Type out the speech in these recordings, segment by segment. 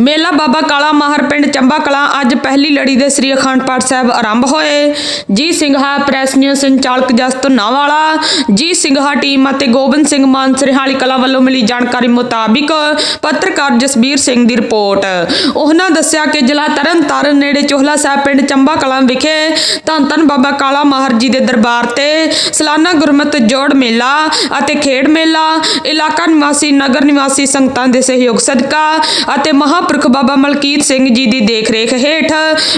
ਮੇਲਾ ਬਾਬਾ ਕਾਲਾ ਮਾਹਰ ਪਿੰਡ ਚੰਬਾ ਕਲਾਂ ਅੱਜ ਪਹਿਲੀ ਲੜੀ ਦੇ ਸ੍ਰੀ ਅਖੰਡ ਪਾਠ ਸਾਹਿਬ ਆਰੰਭ ਹੋਏ। ਜੀ ਸਿੰਘਾ, ਪ੍ਰੈਸ ਨਿਊਜ਼ ਸੰਚਾਲਕ ਜਸਤ ਨਾਵਾਲਾ, ਜੀ ਸਿੰਘਾ ਟੀਮ ਅਤੇ ਗੋਬਿੰਦ ਸਿੰਘ ਮਾਨ ਸਰਿਹਾਲੀ ਕਲਾ ਵੱਲੋਂ ਮਿਲੀ ਜਾਣਕਾਰੀ ਮੁਤਾਬਿਕ ਪੱਤਰਕਾਰ ਜਸਬੀਰ ਸਿੰਘ ਦੀ ਰਿਪੋਰਟ। ਉਹਨਾਂ ਦੱਸਿਆ ਕਿ ਜ਼ਿਲ੍ਹਾ ਤਰਨਤਾਰਨ ਨੇੜੇ ਚੋਹਲਾ ਸਾਹਿਬ ਪਿੰਡ ਚੰਬਾ ਕਲਾਂ ਵਿਖੇ ਧੰਨ ਧੰਨ ਬਾਬਾ ਕਾਲਾ ਮਾਹਰ ਜੀ ਦੇ ਦਰਬਾਰ ਤੇ ਸਲਾਨਾ ਗੁਰਮਤ ਜੋੜ ਮੇਲਾ ਅਤੇ ਖੇਡ ਮੇਲਾ, ਇਲਾਕਾ ਨਿਵਾਸੀ ਨਗਰ ਨਿਵਾਸੀ ਸੰਗਤਾਂ ਦੇ ਸਹਿਯੋਗ ਸਦਕਾ ਅਤੇ ਮਹਾ ਮਹਾਪੁਰਖ ਬਾਬਾ ਮਲਕੀਤ ਸਿੰਘ ਜੀ ਦੀ ਦੇਖਰੇਖ ਹੇਠ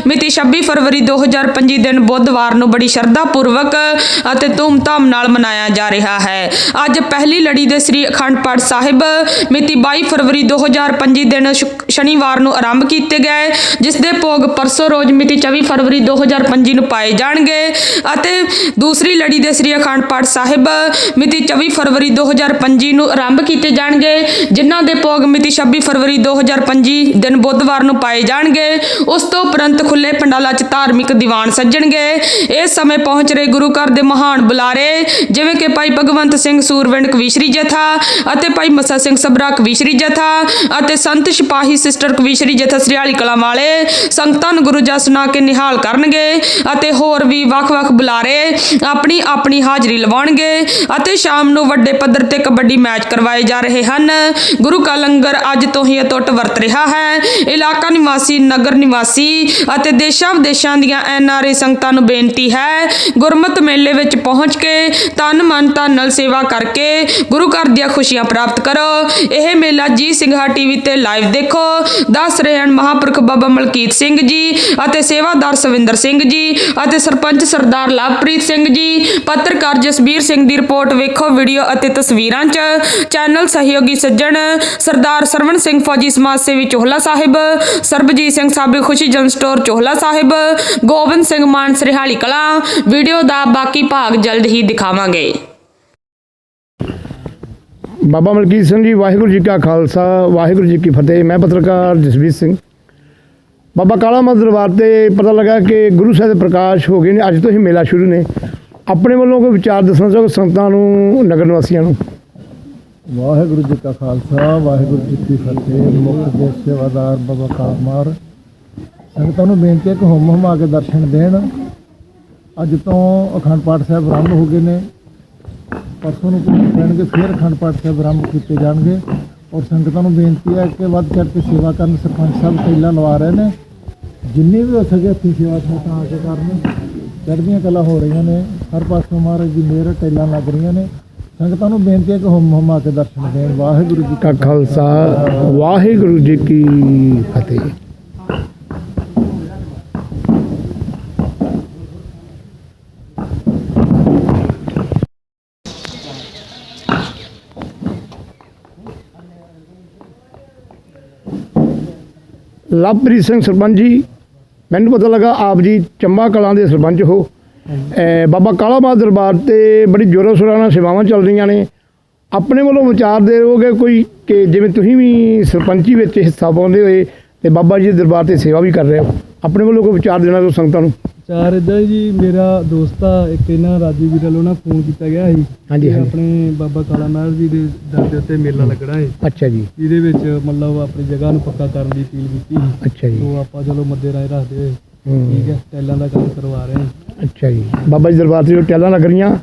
ਮਿਤੀ 26 ਫਰਵਰੀ 2025 ਦਿਨ ਬੁੱਧਵਾਰ ਨੂੰ ਬੜੀ ਸ਼ਰਧਾ ਪੂਰਵਕ ਅਤੇ ਧੂਮਧਾਮ ਨਾਲ ਮਨਾਇਆ ਜਾ ਰਿਹਾ ਹੈ। ਅੱਜ ਪਹਿਲੀ ਲੜੀ ਦੇ ਸ੍ਰੀ ਅਖੰਡ ਪਾਠ ਸਾਹਿਬ ਮਿਤੀ 22 ਫਰਵਰੀ 2025 ਦਿਨ ਸ਼ੁਕ- ਸ਼ਨੀਵਾਰ ਨੂੰ ਆਰੰਭ ਕੀਤੇ ਗਏ, ਜਿਸ ਦੇ ਭੋਗ ਪਰਸੋਂ ਰੋਜ਼ ਮਿਤੀ 24 ਫਰਵਰੀ 2025 ਨੂੰ ਪਾਏ ਜਾਣਗੇ ਅਤੇ ਦੂਸਰੀ ਲੜੀ ਦੇ ਸ੍ਰੀ ਅਖੰਡ ਪਾਠ ਸਾਹਿਬ ਮਿਤੀ 24 ਫਰਵਰੀ 2025 ਨੂੰ ਆਰੰਭ ਕੀਤੇ ਜਾਣਗੇ, ਜਿਨ੍ਹਾਂ ਦੇ ਭੋਗ ਮਿਤੀ 26 ਫਰਵਰੀ 2025 ਦਿਨ ਬੁੱਧਵਾਰ ਨੂੰ ਪਾਏ ਜਾਣਗੇ। ਉਸ ਤੋਂ ਉਪਰੰਤ ਖੁੱਲੇ ਪੰਡਾਲਾਂ 'ਚ ਧਾਰਮਿਕ ਦੀਵਾਨ ਸੱਜਣਗੇ। ਇਸ ਸਮੇਂ ਪਹੁੰਚ ਰਹੇ ਗੁਰੂ ਘਰ ਦੇ ਮਹਾਨ ਬੁਲਾਰੇ, ਜਿਵੇਂ ਕਿ ਭਾਈ ਭਗਵੰਤ ਸਿੰਘ ਸੂਰਵਿੰਡ ਕਵੀਸ਼ਰੀ ਜਥਾ ਅਤੇ ਭਾਈ ਮੱਸਾ ਸਿੰਘ ਸਬਰਾ ਕਵੀਸ਼ਰੀ ਜਥਾ ਅਤੇ ਸੰਤ ਸਿਪਾਹੀ ਸਿਸਟਰ ਕਵੀਸ਼ਰੀ ਜਥਾ ਸ੍ਰੀਆਲੀ ਕਲਾਂ ਵਾਲੇ ਸੰਗਤਾਂ ਨੂੰ ਗੁਰੂ ਜਸ ਸੁਣਾ ਕੇ ਨਿਹਾਲ ਕਰਨਗੇ ਅਤੇ ਹੋਰ ਵੀ ਵੱਖ-ਵੱਖ ਬੁਲਾਰੇ ਆਪਣੀ ਆਪਣੀ ਹਾਜ਼ਰੀ ਲਵਾਉਣਗੇ ਅਤੇ ਸ਼ਾਮ ਨੂੰ ਵੱਡੇ ਪੱਧਰ ਤੇ ਕਬੱਡੀ ਮੈਚ ਕਰਵਾਏ ਜਾ ਰਹੇ ਹਨ। ਗੁਰੂ ਕਾ ਲੰਗਰ ਅੱਜ ਤੋਂ ਹੀ ਅਟੁੱਟ ਵਰਤ ਰਿਹਾ ਹੈ। ਇਲਾਕਾ ਨਿਵਾਸੀ, ਨਗਰ ਨਿਵਾਸੀ ਅਤੇ ਦੇਸ਼ਾਂ ਵਿਦੇਸ਼ਾਂ ਦੀਆਂ ਐਨਆਰਏ ਸੰਗਤਾਂ ਨੂੰ ਬੇਨਤੀ ਹੈ, ਗੁਰਮਤ ਮੇਲੇ ਵਿੱਚ ਪਹੁੰਚ ਕੇ ਤਨ ਮਨ, ਧਨ ਨਾਲ ਸੇਵਾ ਕਰਕੇ ਗੁਰੂ ਘਰ ਦੀਆਂ ਖੁਸ਼ੀਆਂ ਪ੍ਰਾਪਤ ਕਰੋ। ਇਹ ਮੇਲਾ ਜੀ ਸਿੰਘਾ ਟੀਵੀ ਤੇ ਲਾਈਵ ਦੇਖੋ। ਦੱਸ ਰਹੇ ਹਨ ਮਹਾਪੁਰਖ ਬਾਬਾ ਮਲਕੀਤ ਸਿੰਘ ਜੀ ਅਤੇ ਸੇਵਾਦਾਰ ਸਵਿੰਦਰ ਸਿੰਘ ਜੀ ਅਤੇ ਸਰਪੰਚ ਸਰਦਾਰ ਲਵਪ੍ਰੀਤ ਸਿੰਘ ਜੀ। ਪੱਤਰਕਾਰ ਜਸਬੀਰ ਸਿੰਘ ਦੀ ਰਿਪੋਰਟ ਵੇਖੋ ਵੀਡੀਓ ਅਤੇ ਤਸਵੀਰਾਂ 'ਚ। ਚੈਨਲ ਸਹਿਯੋਗੀ ਸੱਜਣ ਸਰਦਾਰ ਸਰਵਣ ਸਿੰਘ ਫੌਜੀ ਸਮਾਜ ਸੇਵੀ ਚੋਹਲਾ ਸਾਹਿਬ, ਸਰਬਜੀਤ ਸਿੰਘ ਸਾਬੀ ਖੁਸ਼ੀ ਜਨ ਸਟੋਰ ਚੋਹਲਾ ਸਾਹਿਬ, ਗੋਬਿੰਦ ਸਿੰਘ ਮਾਨ ਸਰਿਹਾਲੀ ਕਲਾ, ਵੀਡੀਓ ਦਾ ਬਾਕੀ ਭਾਗ ਜਲਦ ਹੀ ਦਿਖਾਵਾਂਗੇ। ਬਾਬਾ ਮਲਕੀਤ ਸਿੰਘ ਜੀ, ਵਾਹਿਗੁਰੂ ਜੀ ਕਾ ਖਾਲਸਾ, ਵਾਹਿਗੁਰੂ ਜੀ ਕੀ ਫਤਿਹ। ਮੈਂ ਪੱਤਰਕਾਰ ਜਸਵੀਰ ਸਿੰਘ। ਬਾਬਾ ਕਾਲਾ ਮਾਂ ਦਰਬਾਰ ਤੇ ਪਤਾ ਲੱਗਾ ਕਿ ਗੁਰੂ ਸਾਹਿਬ ਦੇ ਪ੍ਰਕਾਸ਼ ਹੋ ਗਏ ਨੇ। ਅੱਜ ਤੋਂ ਹੀ ਮੇਲਾ ਸ਼ੁਰੂ ਨੇ। ਆਪਣੇ ਵੱਲੋਂ ਕੋਈ ਵਿਚਾਰ ਦੱਸਣਾ ਚਾਹੋ ਸੰਗਤਾਂ ਨੂੰ, ਨਗਰ ਨਿਵਾਸੀਆਂ ਨੂੰ? ਵਾਹਿਗੁਰੂ ਜੀ ਕਾ ਖਾਲਸਾ, ਵਾਹਿਗੁਰੂ ਜੀ ਕੀ ਫਤਿਹ, ਮੁੱਖ ਦੇ ਸੇਵਾਦਾਰ ਬਾਬਾ ਕਾਲਮਾਰ ਸੰਗਤਾਂ ਨੂੰ ਬੇਨਤੀ ਹੈ ਕਿ ਹੁਮ ਹੁਮਾ ਕੇ ਦਰਸ਼ਨ ਦੇਣ। ਅੱਜ ਤੋਂ ਅਖੰਡ ਪਾਠ ਸਾਹਿਬ ਆਰੰਭ ਹੋ ਗਏ ਨੇ। ਪਰਸੋਂ ਨੂੰ ਪੁੱਛ ਪੈਣਗੇ ਫਿਰ ਅਖੰਡ ਪਾਠ ਸਾਹਿਬ ਆਰੰਭ ਕੀਤੇ ਜਾਣਗੇ। ਔਰ ਸੰਗਤਾਂ ਨੂੰ ਬੇਨਤੀ ਹੈ ਕਿ ਵੱਧ ਚੜ੍ਹ ਕੇ ਸੇਵਾ ਕਰਨ ਸਰਪੰਚ ਸਾਹਿਬ ਪਹਿਲਾਂ ਲਵਾ ਰਹੇ ਨੇ। ਜਿੰਨੀ ਵੀ ਹੋ ਸਕੇ ਆਪਣੀ ਸੇਵਾ ਸੰਗਤਾਂ ਆ ਕੇ ਕਰਨ। ਚੜ੍ਹਦੀਆਂ ਕਲਾ ਹੋ ਰਹੀਆਂ ਨੇ। ਹਰ ਪਾਸੋਂ ਮਹਾਰਾਜ ਦੀ ਮਿਹਰ, ਟੈਲਾਂ ਲੱਗ ਰਹੀਆਂ ਨੇ। ਸੰਗਤਾਂ ਨੂੰ ਬੇਨਤੀ ਹੈ ਕਿ ਹੁਮ ਹੁਮਾ ਕੇ ਦਰਸ਼ਨ ਦੇਣ। ਵਾਹਿਗੁਰੂ ਜੀ ਕਾ ਖਾਲਸਾ, ਵਾਹਿਗੁਰੂ ਜੀ ਕੀ ਫਤਿਹ। ਲਵਪ੍ਰੀਤ ਸਿੰਘ ਸਰਪੰਚ ਜੀ, ਮੈਨੂੰ ਪਤਾ ਲੱਗਾ ਆਪ ਜੀ ਚੰਬਾ ਕਲਾਂ ਦੇ ਸਰਪੰਚ ਹੋ। ਬਾਬਾ ਕਾਲਾ ਬਾਦ ਦਰਬਾਰ ਤੇ ਬੜੀ ਜ਼ੋਰਾਂ ਸ਼ੋਰਾਂ ਨਾਲ ਸੇਵਾਵਾਂ ਚੱਲ ਰਹੀਆਂ ਨੇ। ਆਪਣੇ ਵੱਲੋਂ ਵਿਚਾਰ ਦੇ ਰਹੋਗੇ ਕੋਈ ਕਿ ਜਿਵੇਂ ਤੁਸੀਂ ਵੀ ਸਰਪੰਚੀ ਵਿੱਚ ਹਿੱਸਾ ਪਾਉਂਦੇ ਹੋਏ ਤੇ ਬਾਬਾ ਜੀ ਦੇ ਦਰਬਾਰ ਤੇ ਸੇਵਾ ਵੀ ਕਰ ਰਹੇ ਹੋ। ਆਪਣੇ ਵੱਲੋਂ ਕੋਈ ਵਿਚਾਰ ਦੇਣਾ ਤੋਂ ਸੰਗਤਾਂ ਨੂੰ? ਚਾਰ ਇਦਾਂ ਜੀ ਮੇਰਾ ਦੋਸਤ ਆ ਇੱਕ ਇਹਨਾਂ ਰਾਜੂ ਵੀਰ ਵੱਲੋਂ ਨਾ ਫੋਨ ਕੀਤਾ ਗਿਆ ਸੀ ਹਾਂਜੀ। ਆਪਣੇ ਬਾਬਾ ਕਾਲਾ ਮਹਿਰ ਜੀ ਦੇ ਦਰ ਦੇ ਉੱਤੇ ਮੇਲਾ ਲੱਗਣਾ ਹੈ ਅੱਛਾ ਜੀ। ਇਹਦੇ ਵਿੱਚ ਮਤਲਬ ਆਪਣੀ ਜਗ੍ਹਾ ਨੂੰ ਪੱਕਾ ਕਰਨ ਦੀ ਅਪੀਲ ਕੀਤੀ ਸੀ। ਅੱਛਾ ਜੀ। ਉਹ ਆਪਾਂ ਚਲੋ ਮੱਦੇ ਰਾਏ ਰੱਖਦੇ ਹੋਏ ਹੂੰ। ਠੀਕ ਹੈ ਟੈਲਾਂ ਦਾ ਕੰਮ ਕਰਵਾ ਰਹੇ ਹਾਂ। ਅੱਛਾ ਜੀ। ਬਾਬਾ ਜੀ ਦਰਬਾਰ ਤੇ ਜੋ ਟੈਲਾਂ ਲੱਗ ਰਹੀਆਂ।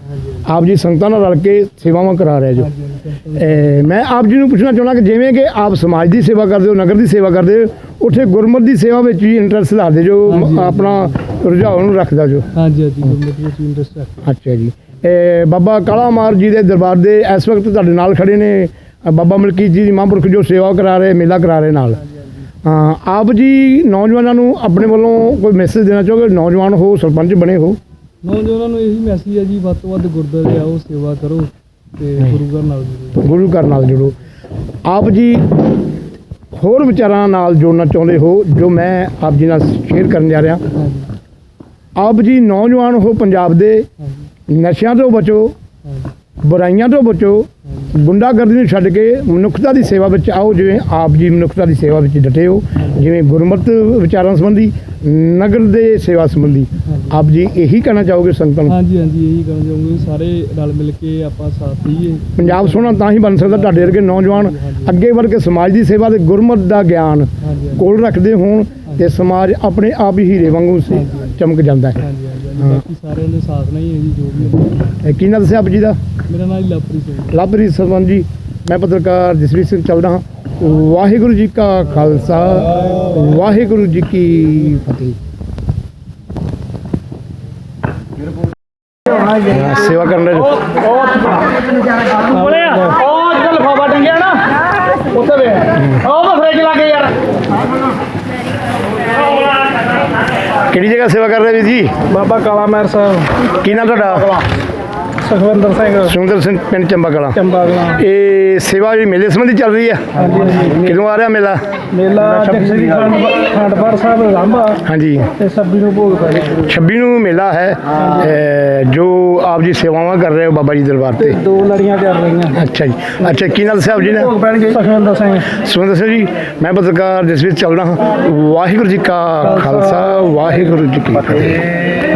ਆਪ ਜੀ ਸੰਗਤਾਂ ਨਾਲ ਰਲ ਕੇ ਸੇਵਾਵਾਂ ਕਰਾ ਰਹੇ ਜੋ। ਮੈਂ ਆਪ ਜੀ ਨੂੰ ਪੁੱਛਣਾ ਚਾਹੁੰਦਾ ਕਿ ਜਿਵੇਂ ਕਿ ਆਪ ਸਮਾਜ ਦੀ ਸੇਵਾ ਕਰਦੇ ਹੋ ਨਗਰ ਦੀ ਸੇਵਾ ਕਰਦੇ ਹੋ ਉੱਥੇ ਗੁਰਮਤ ਦੀ ਸੇਵਾ ਵਿੱਚ ਵੀ ਇੰਟਰਸਟ ਲਾਦੇ ਜੋ। ਆਪਣਾ ਰੁਝਾਨ ਨੂੰ ਰੱਖਦਾ ਜੋ। ਹਾਂਜੀ ਹਾਂਜੀ ਗੁਰਮਤਿ ਵਿੱਚ ਇੰਟਰਸਟ ਰੱਖਦੇ। ਅੱਛਾ ਜੀ। ਇਹ ਬਾਬਾ ਕਾਲਾ ਮਾਰ ਜੀ ਦੇ ਦਰਬਾਰ ਦੇ ਇਸ ਵਕਤ ਤੁਹਾਡੇ ਨਾਲ ਖੜੇ ਨੇ। ਬਾਬਾ ਮਲਕੀਤ ਜੀ ਦੀ ਮਹਾਂਪੁਰਖ ਜੋ ਸੇਵਾ ਕਰਾ ਰਹੇ ਮੇਲਾ ਕਰਾ ਰਹੇ ਨਾਲ। ਹਾਂ ਆਪ ਜੀ ਨੌਜਵਾਨਾਂ ਨੂੰ ਆਪਣੇ ਵੱਲੋਂ ਕੋਈ ਮੈਸੇਜ ਦੇਣਾ ਚਾਹੋਗੇ? ਨੌਜਵਾਨ ਹੋ ਸਰਪੰਚ ਬਣੇ ਹੋ। ਨੌਜਵਾਨਾਂ ਨੂੰ ਇਹੀ ਮੈਸੇਜ ਹੈ ਜੀ ਵੱਧ ਤੋਂ ਵੱਧ ਗੁਰਦੁਆਰੇ ਆਓ ਸੇਵਾ ਕਰੋ ਤੇ ਗੁਰੂ ਘਰ ਨਾਲ ਜੁੜੋ। ਗੁਰੂ ਘਰ ਨਾਲ ਜੁੜੋ। ਆਪ ਜੀ ਹੋਰ ਵਿਚਾਰਾਂ ਨਾਲ ਜੋੜਨਾ ਚਾਹੁੰਦੇ ਹੋ ਜੋ ਮੈਂ ਆਪ ਜੀ ਨਾਲ ਸ਼ੇਅਰ ਕਰਨ ਜਾ ਰਿਹਾ। ਆਪ ਜੀ ਨੌਜਵਾਨ ਹੋ ਪੰਜਾਬ ਦੇ ਨਸ਼ਿਆਂ ਤੋਂ ਬਚੋ ਬੁਰਾਈਆਂ ਤੋਂ ਬਚੋ ਗੁੰਡਾਗਰਦੀ ਨੂੰ ਛੱਡ ਕੇ ਮਨੁੱਖਤਾ ਦੀ ਸੇਵਾ ਵਿੱਚ ਆਓ ਜਿਵੇਂ ਆਪ ਜੀ ਮਨੁੱਖਤਾ ਦੀ ਸੇਵਾ ਵਿੱਚ ਡਟੇ ਹੋ ਜਿਵੇਂ ਗੁਰਮਤਿ ਵਿਚਾਰਾਂ ਸੰਬੰਧੀ ਨਗਰ ਦੇ ਸੇਵਾ ਸੰਬੰਧੀ। ਆਪ ਜੀ ਇਹੀ ਕਹਿਣਾ ਚਾਹੋਗੇ ਸੰਗਤਾਂ ਨੂੰ? ਹਾਂਜੀ ਹਾਂਜੀ ਇਹੀ ਕਹਿਣਾ ਚਾਹੂੰਗਾ ਸਾਰੇ ਰਲ ਮਿਲ ਕੇ ਆਪਾਂ ਸਾਥ ਦਈਏ। ਪੰਜਾਬ ਸੋਹਣਾ ਤਾਂ ਹੀ ਬਣ ਸਕਦਾ ਤੁਹਾਡੇ ਵਰਗੇ ਨੌਜਵਾਨ ਅੱਗੇ ਵਧ ਕੇ ਸਮਾਜ ਦੀ ਸੇਵਾ ਤੇ ਗੁਰਮਤ ਦਾ ਗਿਆਨ ਕੋਲ ਰੱਖਦੇ ਹੋਣ। ਤੇ ਸਮਾਜ ਆਪਣੇ ਆਪ ਹੀ ਹੀਰੇ ਵਾਂਗੂ ਸੇ ਚਮਕ ਜਾਂਦਾ ਹੈ। ਹਾਂਜੀ ਹਾਂਜੀ। ਬਾਕੀ ਸਾਰਿਆਂ ਦੇ ਸਾਥ ਨਹੀਂ ਹੈ ਜੀ ਜੋ ਵੀ ਹੁੰਦਾ। ਇਹ ਕੀ ਦੱਸਿਆ ਆਪ ਜੀ ਦਾ? ਮੇਰਾ ਨਾਮ ਲਵਪ੍ਰੀਤ ਸਿੰਘ ਲਵਪ੍ਰੀਤ ਸਰਵਨ ਜੀ ਮੈਂ ਪੱਤਰਕਾਰ ਜਸਵੀਰ ਸਿੰਘ ਚੱਲਦਾ ਹਾਂ। ਵਾਹਿਗੁਰੂ ਜੀ ਕਾ ਖਾਲਸਾ ਵਾਹਿਗੁਰੂ ਜੀ ਕੀ ਫਤਿਹ। ਸੇਵਾ ਕਰਨ ਦੇ ਬੋਲਿਆ ਉਹ ਜਿਹੜਾ ਲਫਾਫਾ ਟੰਗਿਆ ਨਾ ਉੱਥੇ ਵੇ ਉਹ ਫ੍ਰਿਜ ਲਾ ਕੇ ਯਾਰ। ਕਿਹੜੀ ਜਗ੍ਹਾ ਸੇਵਾ ਕਰ ਰਹੇ ਵੀਰ ਜੀ? ਬਾਬਾ ਕਾਲਾ ਮਹਿਰ ਸਾਹਿਬ। ਕੀ ਨਾਮ ਤੁਹਾਡਾ? ਸੁਖਵਿੰਦਰ ਸਿੰਘ। ਸੁੰਦਰ ਸਿੰਘ ਪਿੰਡ ਚੰਬਾ ਕਲਾਂ। ਚੰਬਾ ਕਲਾਂ। ਇਹ ਸੇਵਾ ਜਿਹੜੀ ਮੇਲੇ ਸੰਬੰਧੀ ਚੱਲ ਰਹੀ ਹੈ। ਹਾਂਜੀ ਕਿਦੋਂ ਆ ਰਿਹਾ ਮੇਲਾ? ਮੇਲਾ ਜਗਸਰੀ ਖੰਡ ਖੰਡਪਰ ਸਾਹਿਬ ਰਾਂਭਾ ਹਾਂਜੀ। ਤੇ ਸੱਬੀ ਨੂੰ ਭੋਗ ਪੈ 26 ਨੂੰ ਮੇਲਾ ਹੈ। ਜੋ ਆਪ ਜੀ ਸੇਵਾਵਾਂ ਕਰ ਰਹੇ ਹੋ ਬਾਬਾ ਜੀ ਦਰਬਾਰ ਤੇ। ਦੋ ਲੜੀਆਂ ਚੱਲ ਰਹੀਆਂ। ਅੱਛਾ ਜੀ। ਅੱਛਾ ਕੀ ਨਾਲ ਸਾਹਿਬ ਜੀ ਨੇ? ਭੋਗ ਪੈਣਗੇ ਸੁਖਵਿੰਦਰ ਸਿੰਘ। ਸੁਰਿੰਦਰ ਸਿੰਘ ਜੀ ਮੈਂ ਪੱਤਰਕਾਰ ਜਸਵੀਰ ਚੱਲਦਾ ਹਾਂ। ਵਾਹਿਗੁਰੂ ਜੀ ਕਾ ਖਾਲਸਾ ਵਾਹਿਗੁਰੂ ਜੀ ਕੀ ਫਤਿਹ।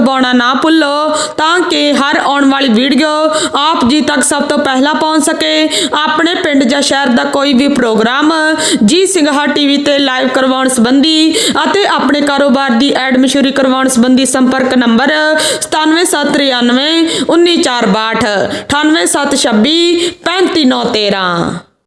ਦਬਾਉਣਾ ਨਾ ਭੁੱਲੋ ਤਾਂ ਕਿ ਹਰ ਆਉਣ ਵਾਲੀ ਵੀਡੀਓ ਆਪ ਜੀ ਤੱਕ ਸਭ ਤੋਂ ਪਹਿਲਾਂ ਪਹੁੰਚ ਸਕੇ। ਆਪਣੇ ਪਿੰਡ ਜਾਂ ਸ਼ਹਿਰ ਦਾ ਕੋਈ ਵੀ ਪ੍ਰੋਗਰਾਮ ਜੀ ਸਿੰਘਾ ਟੀਵੀ ਤੇ ਲਾਈਵ ਕਰਵਾਉਣ ਸੰਬੰਧੀ ਅਤੇ ਆਪਣੇ ਕਾਰੋਬਾਰ ਦੀ ਐਡ ਮਸ਼ਹੂਰੀ ਕਰਵਾਉਣ ਸੰਬੰਧੀ ਸੰਪਰਕ ਨੰਬਰ 9793 19462 98726 35913